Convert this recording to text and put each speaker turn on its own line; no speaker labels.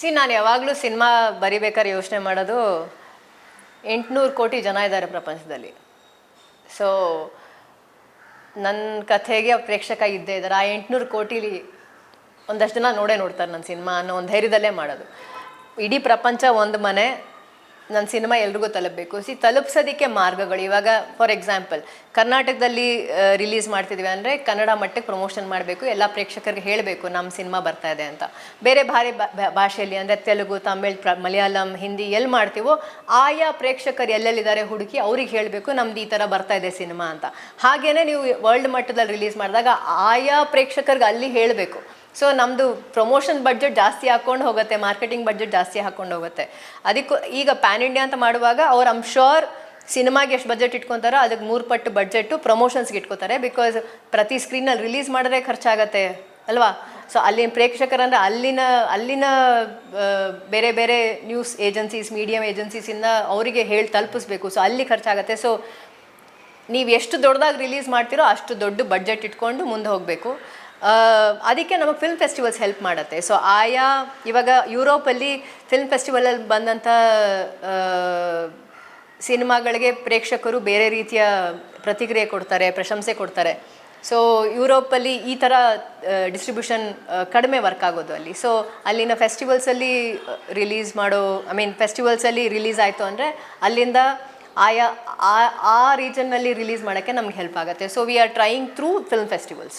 C ನಾನು ಯಾವಾಗಲೂ cinema ಬರಿಬೇಕಾದ್ರೆ ಯೋಚನೆ ಮಾಡೋದು ಎಂಟುನೂರು ಕೋಟಿ ಜನ ಇದ್ದಾರೆ ಪ್ರಪಂಚದಲ್ಲಿ. ಸೊ ನನ್ನ ಕಥೆಗೆ ಪ್ರೇಕ್ಷಕ ಇದ್ದೇ ಇದ್ದಾರೆ. ಆ ಎಂಟುನೂರು ಕೋಟಿಲಿ ಒಂದಷ್ಟು ಜನ ನೋಡೇ ನೋಡ್ತಾರೆ ನನ್ನ ಸಿನಿಮಾ ಅನ್ನೋ ಒಂದು ಧೈರ್ಯದಲ್ಲೇ ಮಾಡೋದು. ಇಡೀ ಪ್ರಪಂಚ ಒಂದು ಮನೆ ನನ್ನ ಸಿನಿಮಾ ಎಲ್ರಿಗೂ ತಲುಪಬೇಕು. ಸಿ ತಲುಪಿಸೋದಕ್ಕೆ ಮಾರ್ಗಗಳು. ಇವಾಗ ಫಾರ್ ಎಕ್ಸಾಂಪಲ್ ಕರ್ನಾಟಕದಲ್ಲಿ ರಿಲೀಸ್ ಮಾಡ್ತಿದ್ದೀವಿ ಅಂದರೆ ಕನ್ನಡ ಮಟ್ಟಕ್ಕೆ ಪ್ರಮೋಷನ್ ಮಾಡಬೇಕು, ಎಲ್ಲ ಪ್ರೇಕ್ಷಕರಿಗೆ ಹೇಳಬೇಕು ನಮ್ಮ ಸಿನಿಮಾ ಬರ್ತಾ ಇದೆ ಅಂತ. ಬೇರೆ ಭಾರಿ ಭಾಷೆಯಲ್ಲಿ ಅಂದರೆ ತೆಲುಗು, ತಮಿಳ್ ಮಲಯಾಳಂ, ಹಿಂದಿ ಎಲ್ಲಿ ಮಾಡ್ತೀವೋ, ಆಯಾ ಪ್ರೇಕ್ಷಕರು ಎಲ್ಲೆಲ್ಲಿದ್ದಾರೆ ಹುಡುಕಿ ಅವ್ರಿಗೆ ಹೇಳಬೇಕು, ನಮ್ದು ಈ ಥರ ಬರ್ತಾ ಇದೆ ಸಿನಿಮಾ ಅಂತ. ಹಾಗೇನೆ ನೀವು ವರ್ಲ್ಡ್ ಮಟ್ಟದಲ್ಲಿ ರಿಲೀಸ್ ಮಾಡಿದಾಗ ಆಯಾ ಪ್ರೇಕ್ಷಕರಿಗೆ ಅಲ್ಲಿ ಹೇಳಬೇಕು. ಸೊ ನಮ್ಮದು ಪ್ರಮೋಷನ್ ಬಡ್ಜೆಟ್ ಜಾಸ್ತಿ ಹಾಕ್ಕೊಂಡು ಹೋಗುತ್ತೆ ಮಾರ್ಕೆಟಿಂಗ್ ಬಡ್ಜೆಟ್ ಜಾಸ್ತಿ ಹಾಕ್ಕೊಂಡು ಹೋಗುತ್ತೆ. ಅದಕ್ಕೂ ಈಗ ಪ್ಯಾನ್ ಇಂಡಿಯಾ ಅಂತ ಮಾಡುವಾಗ ಅವ್ರು ಐಮ್ ಶೋರ್ ಸಿನಿಮಾಗೆ ಎಷ್ಟು ಬಜೆಟ್ ಇಟ್ಕೊತಾರೋ ಅದಕ್ಕೆ ಮೂರು ಪಟ್ಟು ಬಜೆಟ್ಟು ಪ್ರಮೋಷನ್ಸ್ಗೆ ಇಟ್ಕೋತಾರೆ. ಬಿಕಾಸ್ ಪ್ರತಿ ಸ್ಕ್ರೀನಲ್ಲಿ ರಿಲೀಸ್ ಮಾಡಿದ್ರೆ ಖರ್ಚಾಗತ್ತೆ ಅಲ್ವಾ? ಸೊ ಅಲ್ಲಿನ ಪ್ರೇಕ್ಷಕರಂದ್ರೆ ಅಲ್ಲಿನ ಅಲ್ಲಿನ ಬೇರೆ ಬೇರೆ ನ್ಯೂಸ್ ಏಜೆನ್ಸೀಸ್ ಮೀಡಿಯಂ ಏಜೆನ್ಸೀಸಿಂದ ಅವರಿಗೆ ಹೇಳಿ ತಲುಪಿಸ್ಬೇಕು. ಸೊ ಅಲ್ಲಿ ಖರ್ಚಾಗತ್ತೆ. ಸೊ ನೀವು ಎಷ್ಟು ದೊಡ್ಡದಾಗಿ ರಿಲೀಸ್ ಮಾಡ್ತೀರೋ ಅಷ್ಟು ದೊಡ್ಡ ಬಜೆಟ್ ಇಟ್ಕೊಂಡು ಮುಂದೆ ಹೋಗಬೇಕು. ಅದಕ್ಕೆ ನಮಗೆ ಫಿಲ್ಮ್ ಫೆಸ್ಟಿವಲ್ಸ್ ಹೆಲ್ಪ್ ಮಾಡುತ್ತೆ. ಸೊ ಆಯಾ ಇವಾಗ ಯುರೋಪಲ್ಲಿ ಫಿಲ್ಮ್ ಫೆಸ್ಟಿವಲಲ್ಲಿ ಬಂದಂಥ ಸಿನಿಮಾಗಳಿಗೆ ಪ್ರೇಕ್ಷಕರು ಬೇರೆ ರೀತಿಯ ಪ್ರತಿಕ್ರಿಯೆ ಕೊಡ್ತಾರೆ, ಪ್ರಶಂಸೆ ಕೊಡ್ತಾರೆ. ಸೊ ಯುರೋಪಲ್ಲಿ ಈ ಥರ ಡಿಸ್ಟ್ರಿಬ್ಯೂಷನ್ ಕಡಿಮೆ ವರ್ಕ್ ಆಗೋದು ಅಲ್ಲಿ. ಸೊ ಅಲ್ಲಿನ ಫೆಸ್ಟಿವಲ್ಸಲ್ಲಿ ರಿಲೀಸ್ ಮಾಡೋ ಐ ಮೀನ್ ಫೆಸ್ಟಿವಲ್ಸಲ್ಲಿ ರಿಲೀಸ್ ಆಯಿತು ಅಂದರೆ ಅಲ್ಲಿಂದ ಆಯಾ, ಆ ಆ ರೀಜನ್ನಲ್ಲಿ ರಿಲೀಸ್ ಮಾಡೋಕ್ಕೆ ನಮ್ಗೆ ಹೆಲ್ಪ್ ಆಗುತ್ತೆ. So we are trying through film festivals